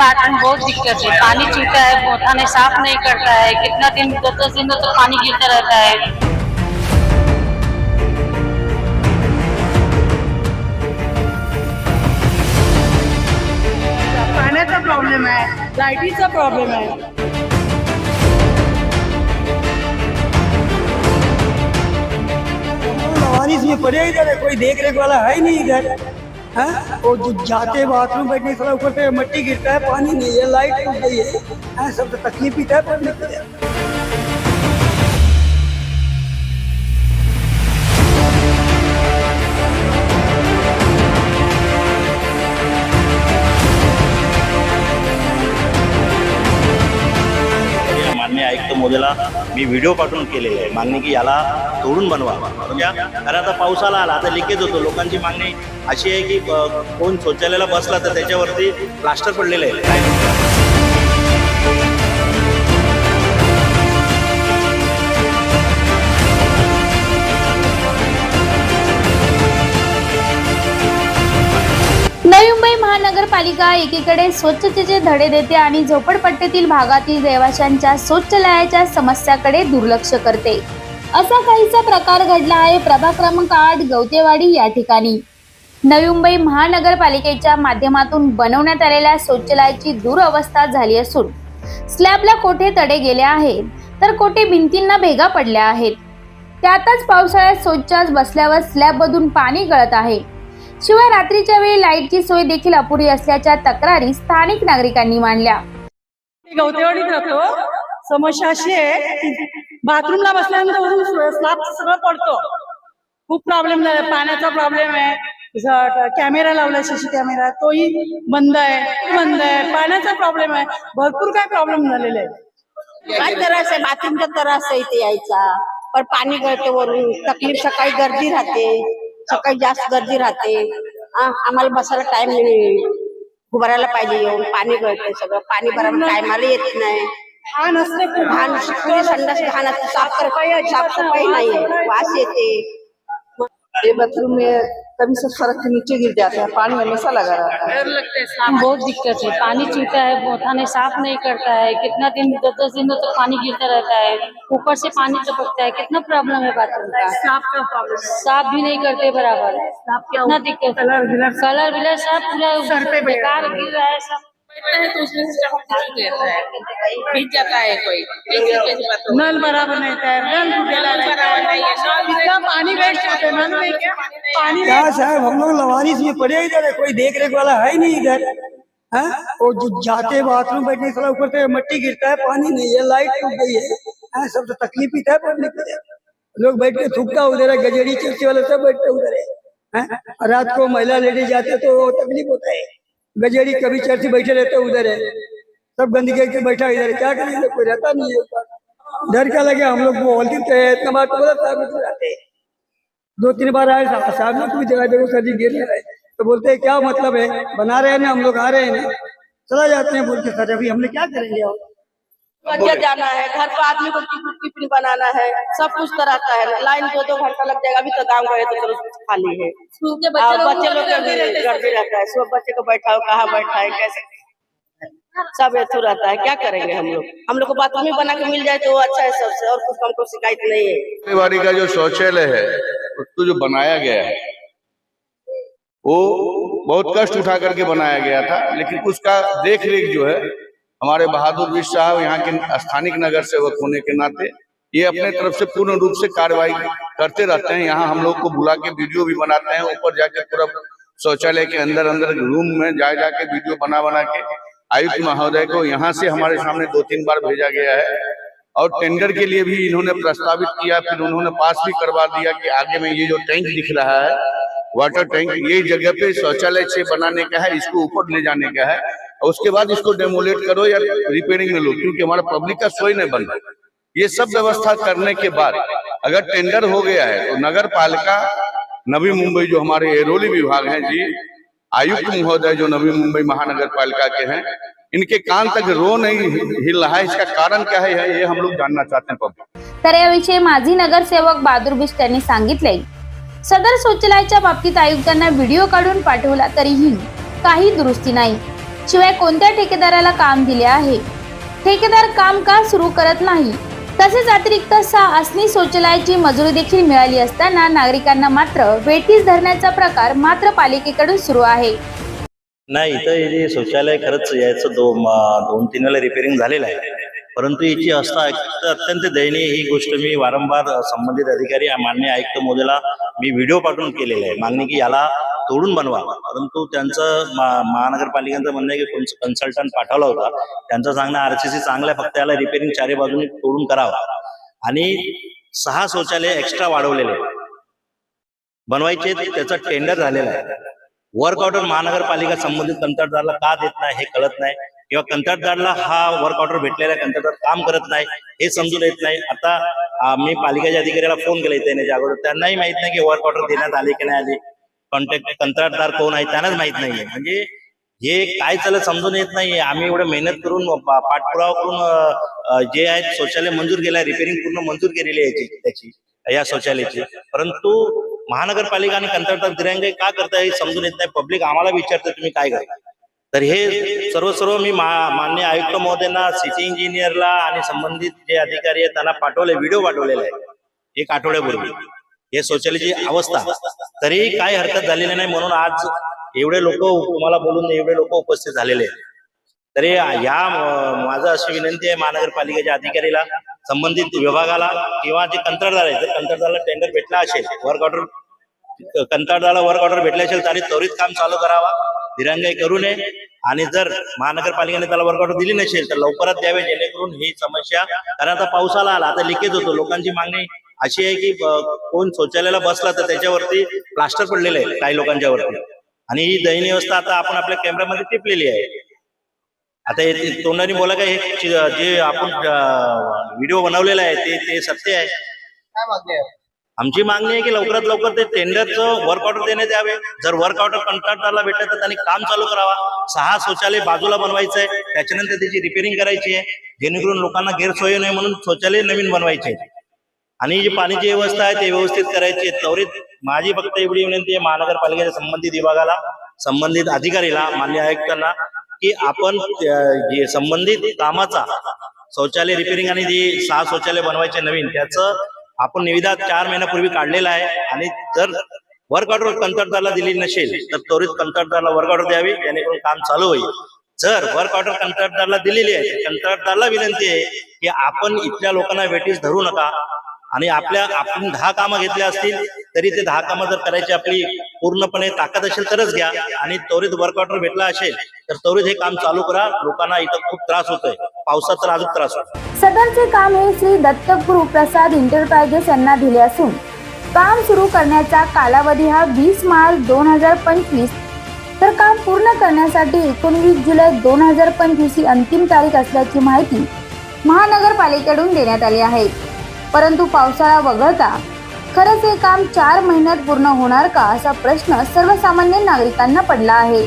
Bathroom बहुत दिक्कत है। पानी चूता है थाने साफ़ नहीं करता है। कितना दिन दस दस दिनों तक पानी गिरता रहता है। पाण्याचा प्रॉब्लेम आहे लाईटीचा प्रॉब्लेम आहे लवारिस में पड़े इधर है, कोई देख रेख वाला है ही नहीं इधर। है? और जो जाते बाथरूम बैठने थोड़ा ऊपर से मट्टी गिरता है पानी नहीं है लाइट टूट गई है। सब तो तकलीफ ही था पड़ने के लिए मोदीला मी व्हिडिओ पाठवून केलेले आहे. मागणी की याला तोडून बनवा. म्हणजे कारण आता पावसाला आला आता लिकेज होतो. लोकांची मागणी अशी आहे की कोण शौचालयाला बसला तर त्याच्यावरती प्लास्टर पडलेलं आहे नवी मुंबई महानगरपालिका एकीकडे स्वच्छतेचे धडे देते आणि झोपडपट्टीतील भागातील रहिवाशांच्या शौचालयाच्या समस्याकडे दुर्लक्ष करते. असा काहीचा प्रकार घडला आहे. प्रभाग क्रमांक आठ गवतेवाडी या ठिकाणी. नवी मुंबई महानगरपालिकेच्या माध्यमातून बनवण्यात आलेल्या शौचालयाची दुरवस्था झाली असून स्लॅबला कोठे तडे गेले आहेत तर कोठे भिंतींना भेगा पडल्या आहेत. त्यातच पावसाळ्यात शौचास बसल्यावर स्लॅबमधून पाणी गळत आहे. शिवाय रात्रीच्या वेळी लाईटची सोय देखील अपुरी असल्याच्या तक्रारी स्थानिक नागरिकांनी मांडल्या. गवतेवाडीत राहतो. समस्या अशी आहे की बाथरूमला बसल्यानंतर वरून स्लॅब सगळं पडतो. खूप प्रॉब्लेम झाला. पाण्याचा प्रॉब्लेम आहे. कॅमेरा लावला सीसी कॅमेरा तोही बंद आहे. ते बंद आहे. पाण्याचा प्रॉब्लेम आहे. भरपूर काय प्रॉब्लेम झालेले आहे काय त्रास आहे? बाथरूमचा त्रास आहे इथे यायचा. पण पाणी गळते वरून. तकलीफ सकाळी गर्दी राहते. सकाळी जास्त गर्दी राहते. आम्हाला बसायला टाइम नाही उभारायला पाहिजे येऊन पाणी गळते सगळं. पाणी बरोबर टायमाला येत नाही. हा नसले खूप. घाण संडास घाण असते, साफसफाई साफसफाई नाही वास येते. बाथरूम कभी से सड़क के नीचे गिर जाते हैं पानी हमेशा लगा रहता है। बहुत दिक्कत है पानी चूता है थाने साफ़ नहीं करता है कितना दिन दस दस दिनों तक पानी गिरता रहता है ऊपर से पानी चपकता है कितना प्रॉब्लम है बाथरूम का। साफ़ का प्रॉब्लम साफ़ भी नहीं करते बराबर। कितना दिक्कत कलर विलर सब कलर विलर सब पूरा पे बेकार गिर रहा है सब। है तो उसमें से चमक देता है भीग जाता है कोई। कैसे कैसे बात हो? नल बराबर नहीं था नल टूटेला नल बराबर नहीं है, नल इतना पानी वेस्ट होता है नल में क्या? पानी क्या साहब हम लोग लवारिस में पड़े इधर है, कोई देख रेख वाला है ही नहीं इधर है? वो जो जाते बाथरूम बैठने थोड़ा ऊपर से मट्टी गिरता है पानी नहीं है लाइट टूट गई है हाँ, सब तो तकलीफ़ ही था पड़ने के लिए। लोग बैठ के थूकता उधर है गजेड़ी चिप्सी वाले सब बैठते उधर है हाँ? रात को महिला लेडीज़ जाते तो तकलीफ़ होता है। गजेड़ी कभी चर्च बैठे रहते, उधर है। सब गंदगी के बैठा इधर क्या करेंगे कोई रहता नहीं है। डर क्या लगे? हम लोग बोलते बात तो दो तीन बार आए, साहब लोग भी जगह देखो, सर जी गिर रहे तो बोलते हैं, क्या मतलब है? बना रहे हैं ना, हम लोग आ रहे हैं ना। चला जाते हैं, बोल के, सर, अभी हमने क्या करेंगे और जाना है, घर पर आदमी को बनाना है, सब कुछ कराता है। लाइन दो दो घंटा लग जाएगा, अभी तो गाँव गए तो खाली है। बच्चे लोग के भी गर्दी रहता है। सब बच्चे को बैठाओ कहाँ बैठाए कैसे? सब ऐथू रहता है। क्या करेंगे हम लोग? हम लोग को बाथरूम ही बना के मिल जाए तो अच्छा है सबसे। और कुछ हमको शिकायत नहीं है। बाड़ी का जो शौचालय है उसको जो बनाया गया है वो बहुत कष्ट उठा करके बनाया गया था। लेकिन उसका देख रेख जो है हमारे बहादुर विश्व साहब यहाँ के स्थानिक नगर सेवक होने के नाते ये अपने तरफ़ से पूर्ण रूप से कार्रवाई करते रहते हैं। यहाँ हम लोग को बुला के वीडियो भी बनाते हैं। ऊपर जाके पूरा शौचालय के अंदर अंदर रूम में जा जाके वीडियो बना बना के आयुक्त महोदय को यहाँ से हमारे सामने दो तीन बार भेजा गया है। और टेंडर के लिए भी इन्होंने प्रस्तावित किया, फिर उन्होंने पास भी करवा दिया कि आगे में ये जो टैंक दिख रहा है, वाटर टैंक, ये जगह पे शौचालय से बनाने का है, इसको ऊपर ले जाने का है। उसके बाद इसको डेमोलेट करो या रिपेयरिंग में लो, क्योंकि हमारा पब्लिक का सोई नहीं बन रहा ये सब व्यवस्था करने के बाद अगर टेंडर हो गया है तो नगर पालिका नवी मुंबई जो हमारे एरोली विभाग हैं जी आयुक्त महोदय जो नवी मुंबई महानगर पालिका के हैं इनके कान तक रो नहीं हिल रहा है। इसका कारण क्या है ये हम लोग जानना चाहते हैं पब्लिक। तर याविषयी माजी नगरसेवक बहादूर बिष्ट यांनी सांगितले सदर शौचालयाच्या बाबतीत आयुक्तांना व्हिडिओ काढून पाठवला तरीही काही दुरुस्ती नाही. शिवाय कोणत्या ठेकेदाराला काम दिले आहे? ठेकेदार काम का सुरू करत नाही? तसेच अतिरिक्त सहा असली शौचालयाची मजुरी देखील मिळाली असताना नागरिकांना मात्र वेठीस धरण्याचा प्रकार मात्र पालिकेकडून सुरू आहे. नाही इथं हे शौचालय खरंच याचं दो दोन तीन वेळा रिपेअरिंग झालेलं आहे. परंतु याची असता अत्यंत दयनीय ही गोष्ट मी वारंवार संबंधित अधिकारी मान्य आयुक्त मोदीला मी व्हिडिओ पाठवून केलेले आहे. मागणी की याला तोडून बनवा. परंतु त्यांचं महानगरपालिकेचं म्हणणं आहे की कन्सल्टंट पाठवला होता. त्यांचं सांगणं आरसीसी चांगलं आहे. फक्त याला रिपेरिंग चारी बाजूने तोडून करावा. आणि सहा शौचालय एक्स्ट्रा वाढवलेले बनवायचे त्याचं टेंडर झालेलं आहे. वर्क ऑर्डर महानगरपालिका संबंधित कंत्राटदाराला का देत नाही हे कळत नाही. किंवा कंत्राटदारला हा वर्क ऑर्डर भेटलेला आहे कंत्राटदार काम करत नाही हे समजून येत नाही. आता मी पालिकेच्या अधिकाऱ्याला फोन केला येण्याच्या अगोदर. त्यांनाही माहीत नाही की वर्क ऑर्डर देण्यात आली की नाही आली. कॉन्टॅक्ट कंत्राटदार कोण आहे त्यांनाच माहीत नाहीये. म्हणजे हे काय चालत समजून येत नाहीये. आम्ही एवढं मेहनत करून पाठपुरावा करून जे आहेत शौचालय मंजूर केलं रिपेअरिंग पूर्ण मंजूर केलेली आहे याची त्याची या शौचालयाची. परंतु महानगरपालिका आणि कंत्राटदार दिरांग का करताय हे समजून येत नाही. पब्लिक आम्हाला विचारतं तुम्ही काय करता तर हे सर्व सर्व मी मा- मान्य आयुक्त महोदयांना सिटी इंजिनियरला आणि संबंधित जे अधिकारी आहेत त्यांना पाठवले व्हिडिओ पाठवलेला आहे. एक आठवड्यापूर्वी. हे शौचालयाची अवस्था. तरी काही हरकत झालेली नाही म्हणून आज एवढे लोक तुम्हाला बोलून एवढे लोक उपस्थित झालेले आहेत. तरी या माझं अशी विनंती आहे महानगरपालिकेच्या अधिकारीला संबंधित विभागाला किंवा जे कंत्राटदार आहे जर कंत्राटदाराला टेंडर भेटला असेल वर्क ऑर्डर कंत्राटदाराला वर्क ऑर्डर भेटले असेल तरी त्वरित काम चालू करावा. दिरंगाई करू नये. आणि जर महानगरपालिकेने त्याला वर्कआउट दिली नसेल तर लवकरात द्यावे जेणेकरून ही समस्या कारण आता पावसाला आला आता लिकेज होतो लोकांची मागणी अशी आहे की कोण शौचालयाला बसला तर त्याच्यावरती प्लास्टर पडलेलं आहे काही लोकांच्या वरती आणि ही दयनीय अवस्था आता आपण आपल्या कॅमेऱ्यामध्ये टिपलेली आहे. आता हे तोंडाने बोला काय हे जे आपण व्हिडिओ बनवलेला आहे ते ते सत्य आहे? आमची मागणी आहे की लवकरात लवकर ते टेंडरचं वर्क ऑर्डर देण्यात यावे. जर वर्क ऑर्डर कंत्राटदारला भेटलं तर त्यांनी काम चालू करावा. सहा शौचालय बाजूला बनवायचं आहे त्याच्यानंतर त्याची रिपेअरिंग करायची आहे. जेणेकरून लोकांना गैरसोय नाही म्हणून शौचालय नवीन बनवायचे आणि जी पाण्याची व्यवस्था आहे ते व्यवस्थित करायची आहे. त्वरित माझी फक्त एवढी विनंती आहे महानगरपालिकेच्या संबंधित विभागाला संबंधित अधिकारीला मान्य आयुक्तांना की आपण संबंधित कामाचा शौचालय रिपेअरिंग आणि जी सहा शौचालय बनवायचे नवीन त्याचं आपण निविदा चार महिन्यापूर्वी काढलेला आहे आणि जर वर्क ऑर्डर कंत्राटदाराला दिली नसेल तर त्वरित कंत्राटदाराला वर्क ऑर्डर द्यावी जेणेकरून काम चालू होईल. जर वर्क ऑर्डर कंत्राटदाराला दिलेली आहे कंत्राटदाराला विनंती आहे की आपण इथल्या लोकांना वेटीस धरू नका आणि आपल्या आपण दहा कामं घेतल्या असतील तरी ते दहा कामं जर करायची आपली पूर्णपणे ताकद असेल तरच घ्या आणि त्वरित वर्क ऑर्डर भेटला असेल तर त्वरित हे काम चालू करा. लोकांना इथं खूप त्रास होतोय. पावसात तर अजून त्रास होतो. सदरचे काम हे श्री दत्तगुरु प्रसाद इंटरप्राइजेस यांना दिले असून काम सुरू करण्याचा कालावधी हा वीस मार्च दोन हजार पंचवीस. तर काम पूर्ण करण्यासाठी एकोणवीस जुलै दोन हजार पंचवीस ही अंतिम तारीख असल्याची माहिती महानगरपालिकेकडून देण्यात आली आहे. परंतु पावसाळा वगळता खरंच हे काम चार महिन्यात पूर्ण होणार का असा प्रश्न सर्वसामान्य नागरिकांना पडला आहे.